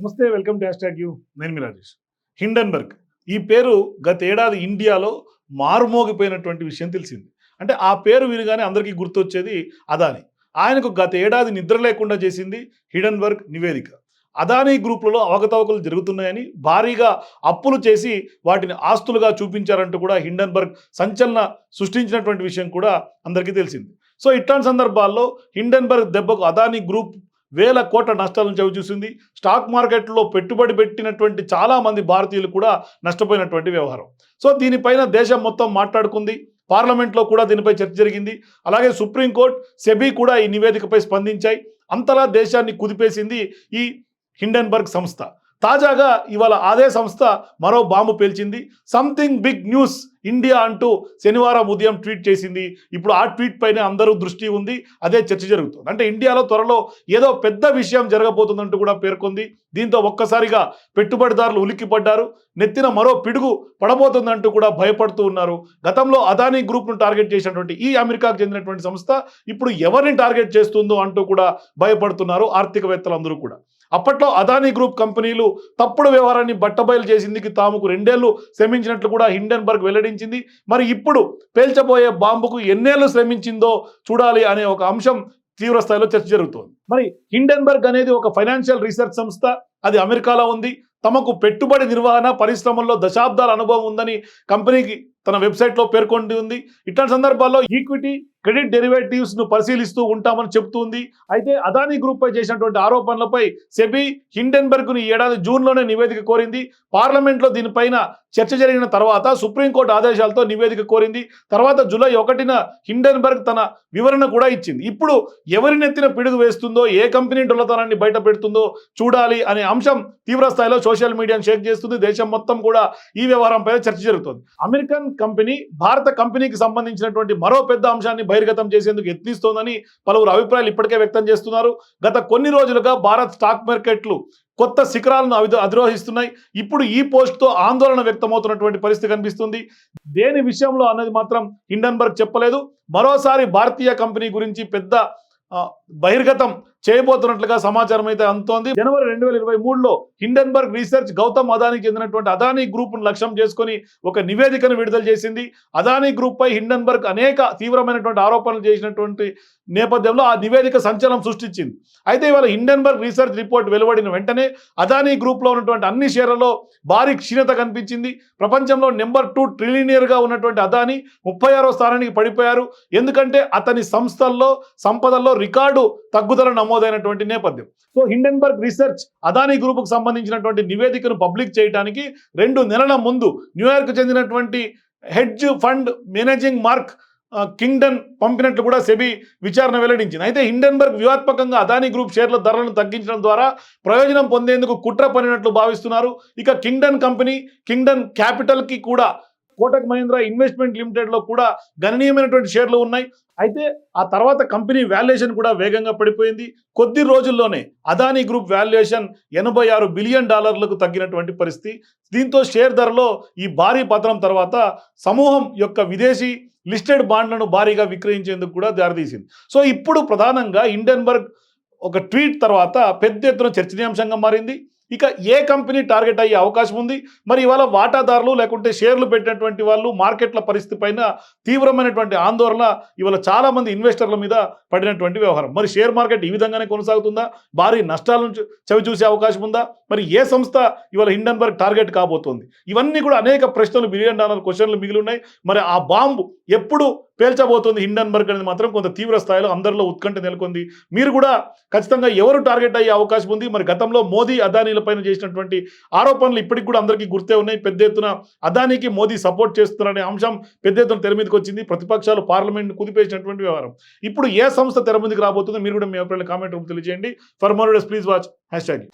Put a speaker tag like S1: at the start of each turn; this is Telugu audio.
S1: నమస్తే వెల్కమ్ టు హ్యాష్ యూ. నేను మీ రాజేష్. హిండన్బర్గ్. ఈ పేరు గత ఏడాది ఇండియాలో మారుమోగిపోయినటువంటి విషయం తెలిసింది. అంటే ఆ పేరు వినగానే అందరికీ గుర్తొచ్చేది అదాని. ఆయనకు గత ఏడాది నిద్ర లేకుండా చేసింది హిడన్బర్గ్ నివేదిక. అదానీ గ్రూపులలో అవకతవకలు జరుగుతున్నాయని భారీగా అప్పులు చేసి వాటిని ఆస్తులుగా చూపించారంటూ కూడా హిండన్బర్గ్ సంచలన సృష్టించినటువంటి విషయం కూడా అందరికీ తెలిసింది. సో ఇట్లాంటి సందర్భాల్లో హిండన్బర్గ్ దెబ్బకు అదానీ గ్రూప్ వేల కోట్ల నష్టాలను చవి చూసింది. స్టాక్ మార్కెట్లో పెట్టుబడి పెట్టినటువంటి చాలామంది భారతీయులు కూడా నష్టపోయినటువంటి వ్యవహారం. సో దీనిపైన దేశం మొత్తం మాట్లాడుకుంది. పార్లమెంట్లో కూడా దీనిపై చర్చ జరిగింది. అలాగే సుప్రీంకోర్టు సెబీ కూడా ఈ నివేదికపై స్పందించాయి. అంతలా దేశాన్ని కుదిపేసింది ఈ హిండెన్బర్గ్ సంస్థ. తాజాగా ఇవాళ అదే సంస్థ మరో బాంబు పేల్చింది. సంథింగ్ బిగ్ న్యూస్ ఇండియా అంటూ శనివారం ఉదయం ట్వీట్ చేసింది. ఇప్పుడు ఆ ట్వీట్ పైన అందరూ దృష్టి ఉంది. అదే చర్చ జరుగుతుంది. అంటే ఇండియాలో త్వరలో ఏదో పెద్ద విషయం జరగబోతుందంటూ కూడా పేర్కొంది. దీంతో ఒక్కసారిగా పెట్టుబడిదారులు ఉలిక్కిపడ్డారు. నెత్తిన మరో పిడుగు పడబోతుందంటూ కూడా భయపడుతూ ఉన్నారు. గతంలో అదానీ గ్రూప్ను టార్గెట్ చేసినటువంటి ఈ అమెరికాకు చెందినటువంటి సంస్థ ఇప్పుడు ఎవరిని టార్గెట్ చేస్తుందో అంటూ కూడా భయపడుతున్నారు ఆర్థికవేత్తలందరూ కూడా. అప్పట్లో అదానీ గ్రూప్ కంపెనీలు తప్పుడు వ్యవహారాన్ని బట్టబయలు చేసిందికి తాముకు రెండేళ్ళు శ్రమించినట్లు కూడా హిండెన్బర్గ్ వెల్లడించింది మరి ఇప్పుడు పేల్చబోయే బాంబుకు ఎన్నేళ్ళు శ్రమించిందో చూడాలి అనే ఒక అంశం తీవ్ర స్థాయిలో చర్చ జరుగుతోంది. మరి హిండెన్బర్గ్ అనేది ఒక ఫైనాన్షియల్ రీసెర్చ్ సంస్థ. అది అమెరికాలో ఉంది. తమకు పెట్టుబడి నిర్వహణ పరిశ్రమల్లో దశాబ్దాల అనుభవం ఉందని కంపెనీకి తన వెబ్సైట్లో పేర్కొండి ఉంది. ఇట్లాంటి సందర్భాల్లో ఈక్విటీ క్రెడిట్ డెరివేటివ్స్ను పరిశీలిస్తూ ఉంటామని చెబుతుంది అయితే అదానీ గ్రూప్ పై చేసినటువంటి ఆరోపణలపై సెబీ హిండెన్బర్గ్ను ఈ ఏడాది జూన్లోనే నివేదిక కోరింది. పార్లమెంట్లో దీనిపైన చర్చ జరిగిన తర్వాత సుప్రీంకోర్టు ఆదేశాలతో నివేదిక కోరింది. తర్వాత జూలై ఒకటిన హిండెన్బర్గ్ తన వివరణ కూడా ఇచ్చింది. ఇప్పుడు ఎవరినెత్తిన పిడుగు వేస్తుందో ఏ కంపెనీ డొల్లతనాన్ని బయట పెడుతుందో చూడాలి అనే అంశం తీవ్ర స్థాయిలో సోషల్ మీడియాను షేక్ చేస్తుంది. దేశం మొత్తం కూడా ఈ వ్యవహారంపై చర్చ జరుగుతుంది. అమెరికన్ కంపెనీ భారత కంపెనీకి సంబంధించినటువంటి మరో పెద్ద అంశాన్ని బహిర్గతం చేసేందుకు యత్నిస్తోందని పలువురు అభిప్రాయాలు ఇప్పటికే వ్యక్తం చేస్తున్నారు. గత కొన్ని రోజులుగా భారత్ స్టాక్ మార్కెట్లు కొత్త శిఖరాలను అవి- అధిరోహిస్తున్నాయి. ఇప్పుడు ఈ పోస్ట్తో ఆందోళన వ్యక్తమవుతున్నటువంటి పరిస్థితి కనిపిస్తుంది. దేని విషయంలో అన్నది మాత్రం హిండన్బర్గ్ చెప్పలేదు. మరోసారి భారతీయ కంపెనీ గురించి పెద్ద బహిర్గతం చేయబోతున్నట్లుగా సమాచారం అయితే అందుతోంది. జనవరి రెండు వేల ఇరవై మూడులో హిండెన్బర్గ్ రీసెర్చ్ గౌతమ్ అదానికి చెందినటువంటి అదానీ గ్రూప్ను లక్ష్యం చేసుకొని ఒక నివేదికను విడుదల చేసింది. అదానీ గ్రూప్ పై హిండెన్బర్గ్ అనేక తీవ్రమైనటువంటి ఆరోపణలు చేసినటువంటి నేపథ్యంలో ఆ నివేదిక సంచలనం సృష్టించింది. అయితే ఇవాళ హిండెన్బర్గ్ రీసెర్చ్ రిపోర్ట్ వెలువడిన వెంటనే అదానీ గ్రూప్లో ఉన్నటువంటి అన్ని షేర్లలో భారీ క్షీణత కనిపించింది. ప్రపంచంలో నెంబర్ టూ ట్రిలినియర్గా ఉన్నటువంటి అదానీ ముప్పై ఆరో స్థానానికి పడిపోయారు. ఎందుకంటే అతని సంస్థల్లో సంపదల్లో రికార్డు తగ్గుదల నమోదైనటువంటి నేపథ్యం. సో హిండెన్బర్గ్ రీసెర్చ్ అదానీ గ్రూపుకు సంబంధించినటువంటి నివేదికను పబ్లిక్ చేయడానికి రెండు నెలల ముందు న్యూయార్క్ చెందినటువంటి hedge fund managing Mark Kingdon పంపినట్లు కూడా సెబీ విచారణ వెల్లడించింది. అయితే హిండెన్బర్గ్ వ్యూహాత్మకంగా అదానీ గ్రూప్ షేర్ల ధరలను తగ్గించడం ద్వారా ప్రయోజనం పొందేందుకు కుట్ర పనినట్లు భావిస్తున్నారు. ఇక కింగ్డన్ కంపెనీ కింగ్డన్ క్యాపిటల్కి కూడా కోటక్ మహీంద్రా ఇన్వెస్ట్మెంట్ లిమిటెడ్లో కూడా గణనీయమైనటువంటి షేర్లు ఉన్నాయి. అయితే ఆ తర్వాత కంపెనీ వాల్యుయేషన్ కూడా వేగంగా పడిపోయింది. కొద్ది రోజుల్లోనే అదానీ గ్రూప్ వాల్యుయేషన్ ఎనభై ఆరు బిలియన్ డాలర్లకు తగ్గినటువంటి పరిస్థితి. దీంతో షేర్ ధరలో ఈ భారీ పతనం తర్వాత సమూహం యొక్క విదేశీ లిస్టెడ్ బాండ్లను భారీగా విక్రయించేందుకు కూడా దారితీసింది. సో ఇప్పుడు ప్రధానంగా ఇండెన్బర్గ్ ఒక ట్వీట్ తర్వాత పెద్ద ఎత్తున చర్చనీయాంశంగా మారింది. ఇక ఏ కంపెనీ టార్గెట్ అయ్యే అవకాశం ఉంది? మరి ఇవాళ వాటాదారులు లేకుంటే షేర్లు పెట్టినటువంటి వాళ్ళు మార్కెట్ల పరిస్థితి పైన తీవ్రమైనటువంటి ఆందోళన ఇవాళ చాలామంది ఇన్వెస్టర్ల మీద పడినటువంటి వ్యవహారం. మరి షేర్ మార్కెట్ ఈ విధంగానే కొనసాగుతుందా? భారీ నష్టాలను చూ- చవి చూసే అవకాశం ఉందా? మరి ఏ సంస్థ ఇవాళ హిండన్బర్గ్ టార్గెట్ కాబోతోంది? ఇవన్నీ కూడా అనేక ప్రశ్నలు బిలియన్ డాలర్ క్వశ్చన్లు మిగిలి ఉన్నాయి. మరి ఆ బాంబు ఎప్పుడు పేల్చబోతుంది హిండన్బర్గ్ అనేది మాత్రం కొంత తీవ్ర స్థాయిలో అందరిలో ఉత్కంఠ నెలకొంది. మీరు కూడా ఖచ్చితంగా ఎవరు టార్గెట్ అయ్యే అవకాశం ఉంది? మరి గతంలో మోదీ అదానీలపైన చేసినటువంటి ఆరోపణలు ఇప్పటికి కూడా అందరికీ గుర్తే ఉన్నాయి. పెద్ద ఎత్తున అదానీకి మోదీ సపోర్ట్ చేస్తున్నారనే అంశం పెద్ద ఎత్తున తెర మీదకి వచ్చింది. ప్రతిపక్షాలు పార్లమెంట్ కుదిపేసినటువంటి వ్యవహారం. ఇప్పుడు ఏ సంస్థ తెర ముందుకు రాబోతుందో మీరు కూడా మీ అభిప్రాయాలు కామెంట్ రూపంలో తెలియజేయండి. For more please watch hashtag.